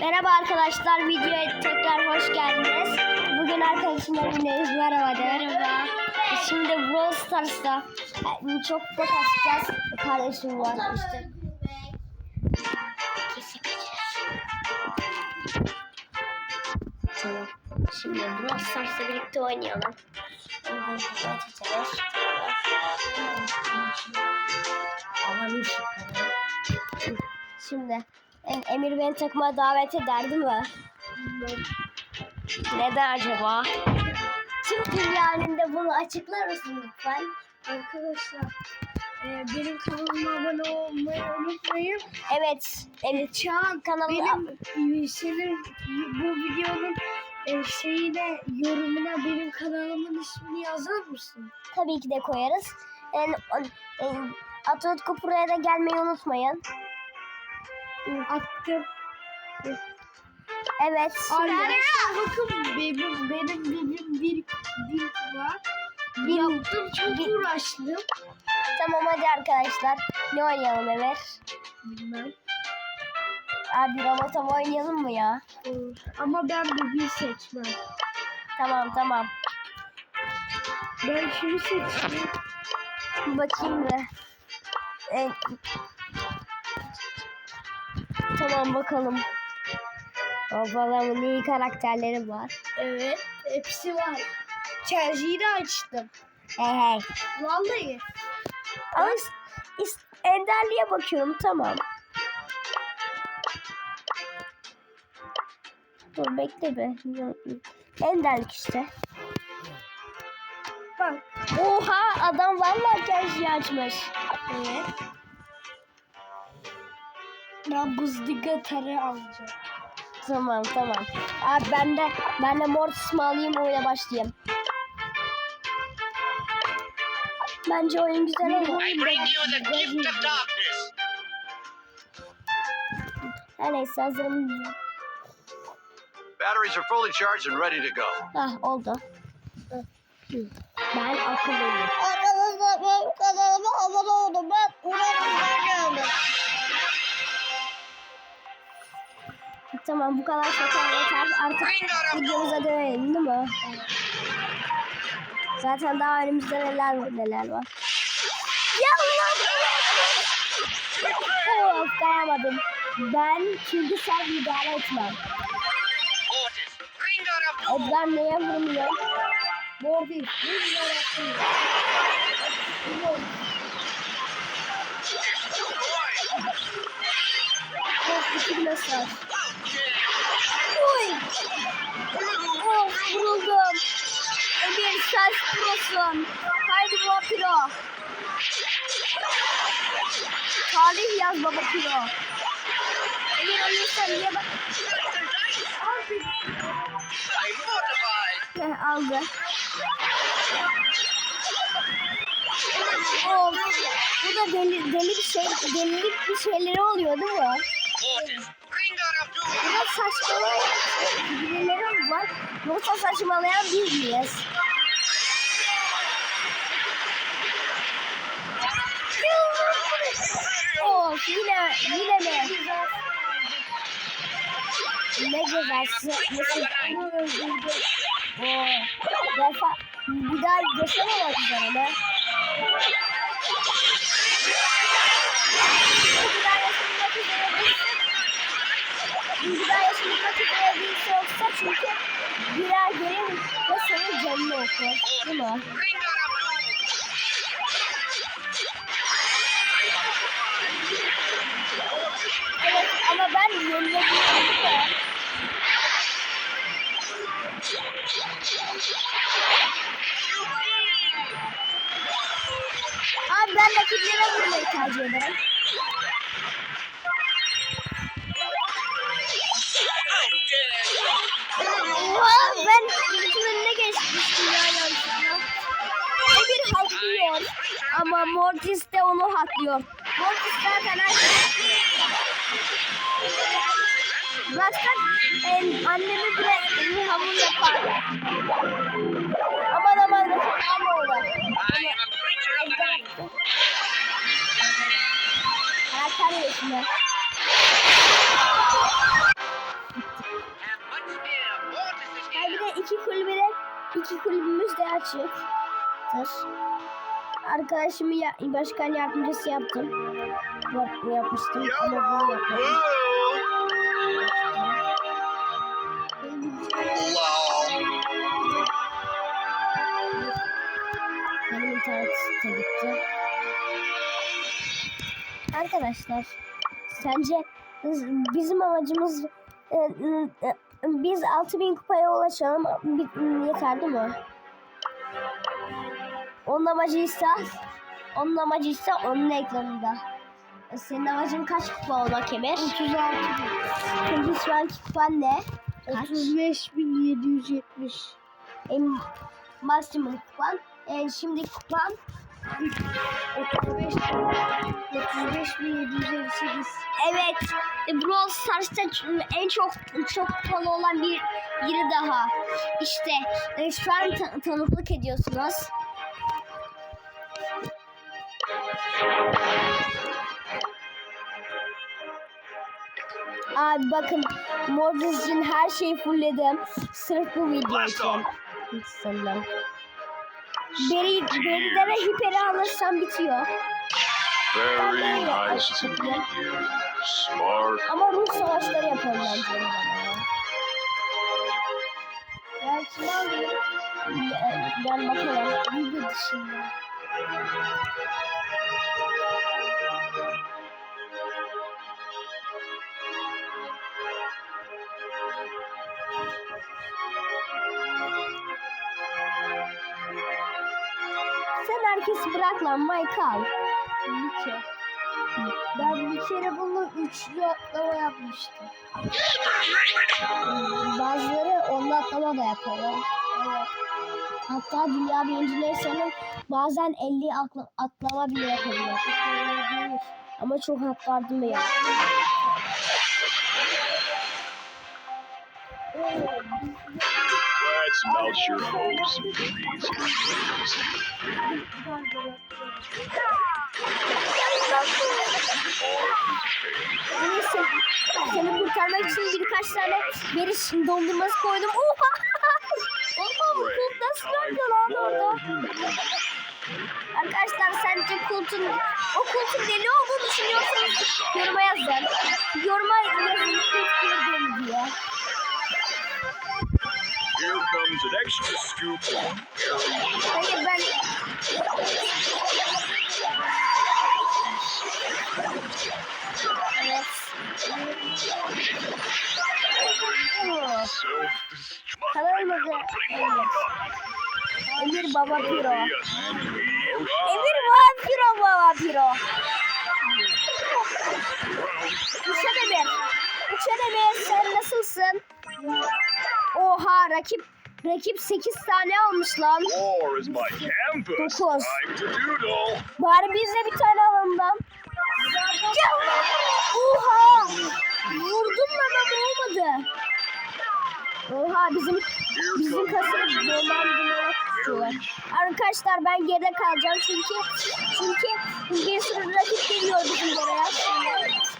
Merhaba arkadaşlar, videoya tekrar hoş geldiniz. Bugün arkadaşımla birlikteyiz. Merhaba de. Merhaba. Şimdi Brawl Stars'ta e, çok da kasacağız. Kardeşim var işte. Tamam. Şimdi Brawl Stars'la birlikte oynayalım. Şimdi Emir beni takıma davet eder değil mi? Neden acaba? Tüm dünya önünde bunu açıklar mısın lütfen? Arkadaşlar e, benim kanalıma abone olmayı unutmayın. Evet, Emir Çağan kanalı benim senin bu videonun e, şeyine yorumuna benim kanalımın ismini yazar mısın? tabii ki de koyarız. Yani, e, Atatürk buraya da gelmeyi unutmayın. Attım. Evet, Arkadaşlar bakın benim benim benim bir bir var. Bin- Yaptım çok bin- uğraştım. tamam hadi arkadaşlar. Ne oynayalım Emir? Bilmem. Abi robota oynayalım mı ya? Olur. Ama ben bir bir seçmem. Tamam tamam. Ben şunu. Bir bakayım bir. E, tamam bakalım. Babalamın iyi karakterleri var. Evet. Hepsi var. Tercihi de açtım. Hey hey. Vallahi. Ama is- is- Enderli'ye bakıyorum tamam. Dur bekle be. Enderlik işte. Bak. Oha adam vallahi tercih açmış. Evet. Ben buzdiga tere alacağım. Tamam tamam. Abi ben de ben de Mortis mi alayım oyuna başlayayım. Bence oyun güzel olur. I bring you the gift of darkness. Her neyse hazırım. Batteries are fully charged and ready to go. Hah oldu. Ben akıllıyım. Arkadaşlar ben kanalıma abone oldum. Ben uğraşmaya geldim. Tamam bu kadar şaka yeter. Artık videomuza dönelim değil mi? Zaten daha önümüzde neler var neler var. Ya Allah! Of kayamadım. Ben çünkü sen müdahale etmem. Edgar neye vurmuyor? Mordi. Of iki mesaj. Oy! Of vuruldum. Emir sen prosun. Haydi bu piro. Tarih yaz baba piro. Emir ölürsen niye bak... Heh, aldı. Of. Bu da deli, deli bir şey, delilik bir şeyleri oluyor değil mi? Burada saçmalayan birileri var? Yoksa saçmalayan biz miyiz? Of yine yine mi? Ne cezası? Nasıl? Oo. Defa bir daha geçememek üzere. Bir daha yaşamak üzere daha yaşamak üzere değilse yoksa çünkü birer gelir ve senin canını okur. Değil mi? Evet ama ben yenilebiliyorum da. Abi ben rakiplere vurmayı tercih ederim. Mortis de onu haklıyor. Mortis zaten Zaten en, annemi bile elini hamur yapar. Aman aman da çok hamur olur. Hani, Karakter yaşında. Her bir de iki kulübede iki kulübümüz de açıktır. Arkadaşımı ya, başkan yardımcısı yaptım. Yap, yapmıştım ama bunu yapmadım. Benim internet gitti. Arkadaşlar, sence bizim amacımız e, e, biz 6000 kupaya ulaşalım. Yeter değil mi? Onun amacıysa onun amacıysa onun ekranında. Senin amacın kaç kupa olmak Emir? 36 Peki şu anki kupan ne? Kaç? 35.770. Em, maksimum kupan. E, şimdi kupan 35 35.758. Evet. e, Brawl Stars'ta en çok çok kupalı olan bir biri daha. İşte e, şu an ta- tanıklık ediyorsunuz. Abi bakın Mortis için her şeyi fullledim. Sırf bu video için. Sanırım. Beri, berilere hiperi alırsam bitiyor. Very nice to meet you. Smart. Ama ruh savaşları yapıyorum bence. Belki alayım? Ben, ben bakalım. Video dışında. Sen herkesi bırak lan Michael. Mike. Ben bir kere bunu üçlü atlama yapmıştım. Bazıları onunla atlama da yapıyorlar. Evet. Hatta dünya birincileri senin bazen 50 atla- atlama bile yapabiliyor. Ama çok mı ya? Let's melt your hopes and freeze your dreams. Neyse seni kurtarmak için birkaç tane beriş dondurması koydum. Oha! Oha bu kurt nasıl gördü lan orada? Arkadaşlar sence kultun o kultun deli olduğunu düşünüyorsanız yoruma yazın. Yoruma yazın kult gördüğünü diye. An extra scoop Hayır ben Evet. Kanalın adı Emir. Baba Piro. Emir Baba Piro Baba Piro. Üçe de bir. Üçe de bir. Sen nasılsın? Oha rakip rakip 8 tane almış lan. War is my campus. Dokuz. Time to doodle. Bari biz de bir tane alalım lan. Oha. Vurdum lan ama olmadı. Oha bizim bizim kasayı dolandırmaya tutuyorlar. Arkadaşlar ben geride kalacağım çünkü çünkü bir sürü rakip geliyor bizim oraya.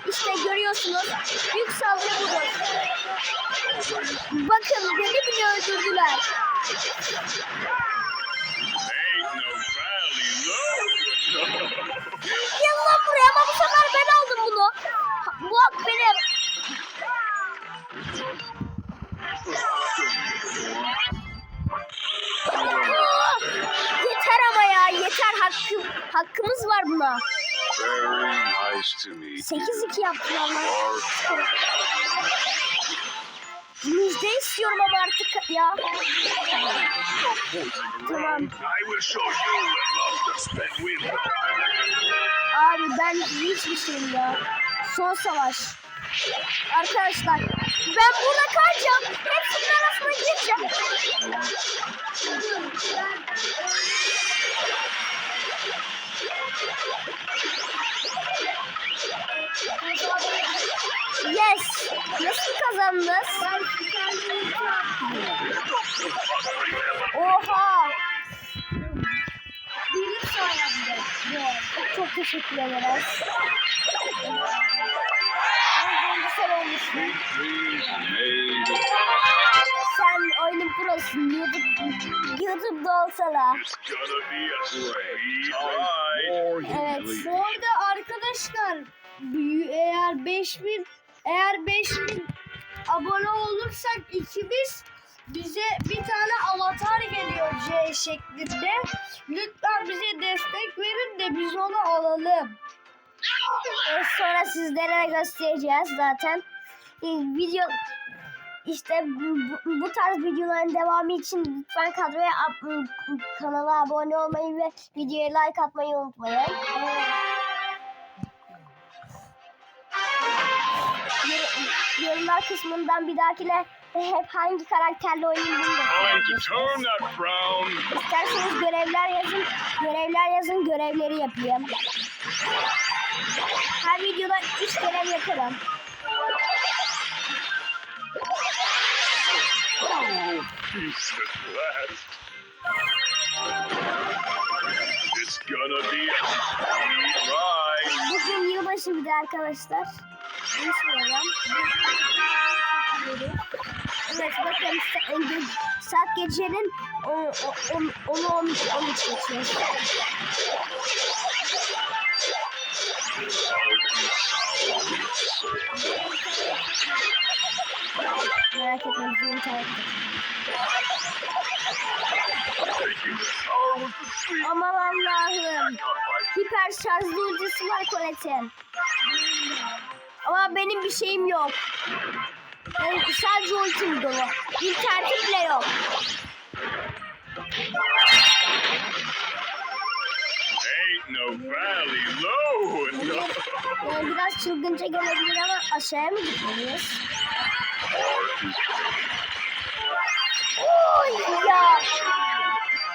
İşte görüyorsunuz büyük saldırı budur. Bakın beni bile öldürdüler. Lan buraya ama bu sefer ben aldım bunu. Bu hak benim. Aa! Yeter ama ya yeter hakkım hakkımız var buna. Very nice to meet you. 8-2 yaptılar lan. Müjde istiyorum ama artık ya. Tamam. Abi ben hiçbir şeyim ya. Son savaş. Arkadaşlar ben burada kalacağım. Hepsinin arasına gireceğim. Yes. Nasıl kazandınız? Oha. Çok teşekkür ederiz. Az önce sen oyunun prosun. YouTube, YouTube'da olsana. Evet. Bu arada arkadaşlar eğer 5000 eğer 5000 abone olursak ikimiz bize bir tane avatar geliyor C şeklinde. Lütfen bize destek verin de biz onu alalım. E, sonra sizlere göstereceğiz zaten. E, video işte bu, bu- tarz videoların devamı için lütfen kadroya kanala abone olmayı ve videoya like atmayı unutmayın. Yor- Yorumlar kısmından bir dahakine hep hangi karakterle frown. İsterseniz görevler yazın. Görevler yazın görevleri yapayım. Her videoda 3 görev yaparım. Oh, peace at last. It's gonna be a ride. Bugün yılbaşı bir de arkadaşlar. Unutmayalım. Evet bakın ge- saat gecenin 10'u 13 geçiyor. Merak etme bizim internet. Aman Allah'ım. Hiper şarjlı ultisi var Colette'in. Ama benim bir şeyim yok. Benim sadece ultim dolu. İnternetim bile yok. Yani biraz çılgınca gelebilir ama aşağıya mı gitmeliyiz? Oy ya.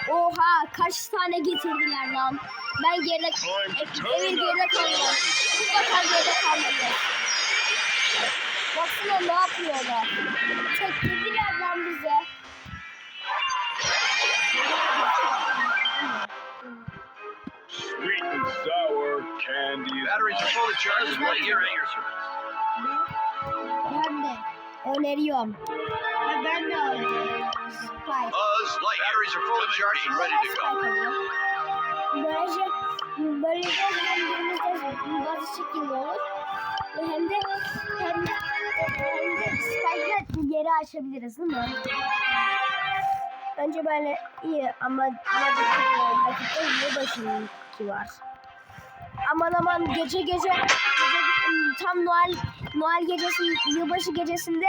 Oha kaç tane getirdiler lan. Ben geride, e- evin geride kalmıyorum. Mutlaka geride kalmalıyım. Baksana ne yapıyorlar. Çektirdiler lan bize. Sweet and sour candy. Batteries are fully charged and ready to your Ben de. Öneriyorum. Ben de alacağım. Spike. Buzz Lightyear. Batteries are fully charged and ready to go. Böylece böylece hem birimizde bazı şekilde olur hem de hem de Spike'la yeri açabiliriz değil mi? Bence böyle iyi ama vakitte yılbaşınınki var. Aman aman gece gece, gece tam Noel Noel gecesi yılbaşı gecesinde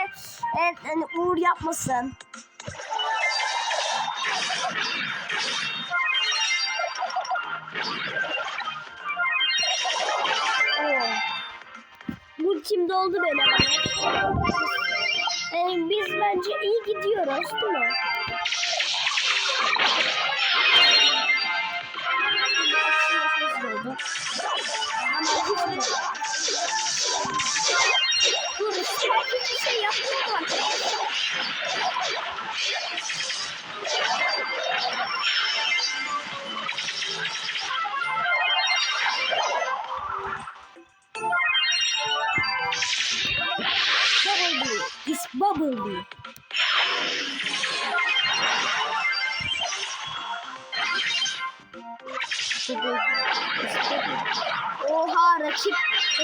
e, yani uğur yapmasın. Oo. Ultim doldu benim. Yani biz bence iyi gidiyoruz değil mi? Ama Dur, hiçbir şey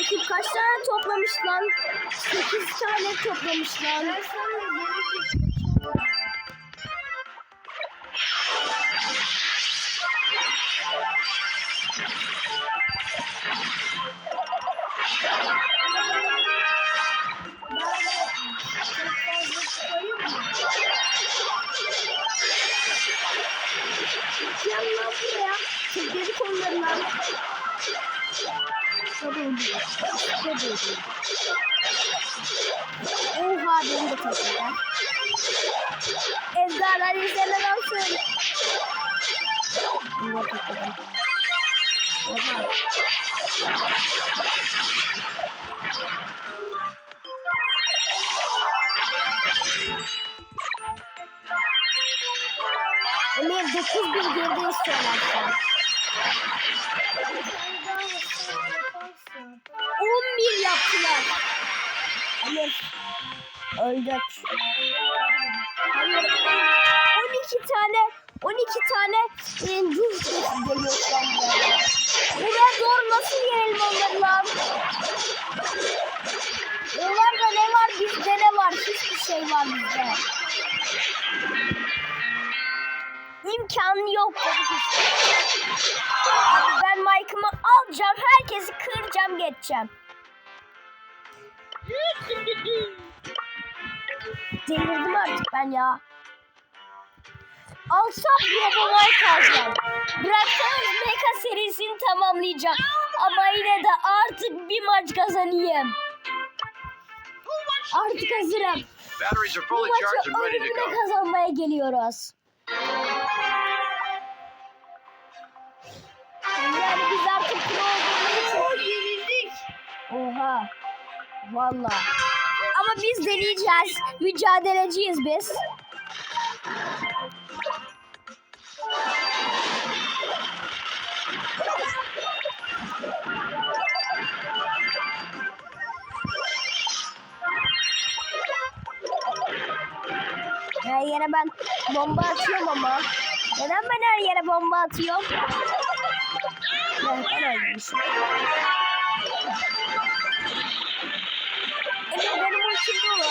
rakip kaç tane toplamış lan? 8 tane toplamış lan. Bunu da topladım. Oha. Sesi geliyor şu an buraya. Doğru nasıl gelelim onları lan? Onlarda ne var bizde ne var? Hiçbir şey var bizde. İmkanı yok. Ben mic'ımı alacağım, herkesi kıracağım, geçeceğim. Delirdim artık ben ya. Alsam bile bu like alacağım. Bıraksanız Mecha serisini tamamlayacağım. Ama yine de artık bir maç kazanayım. Artık hazırım. Bu maçı go. kazanmaya geliyoruz. Yani biz artık pro olduğumuz için... Oha. Valla. Ama biz deneyeceğiz. Mücadeleciyiz biz. Yere ben bomba atıyorum ama. Neden ben her yere bomba atıyorum? Evet, ben öldürmüşüm. Emre benim ultim dolu.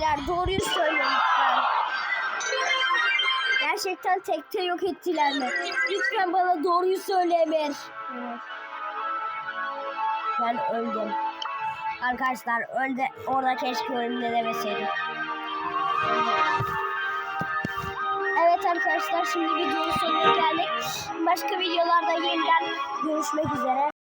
Ettiler? Doğruyu söyle lütfen. Gerçekten tekte yok ettiler mi? Lütfen bana doğruyu söyle. Ben öldüm. Arkadaşlar öldü. Orada keşke ölümde demeseydim. Evet arkadaşlar şimdi videonun sonuna geldik. Başka videolarda yeniden görüşmek üzere.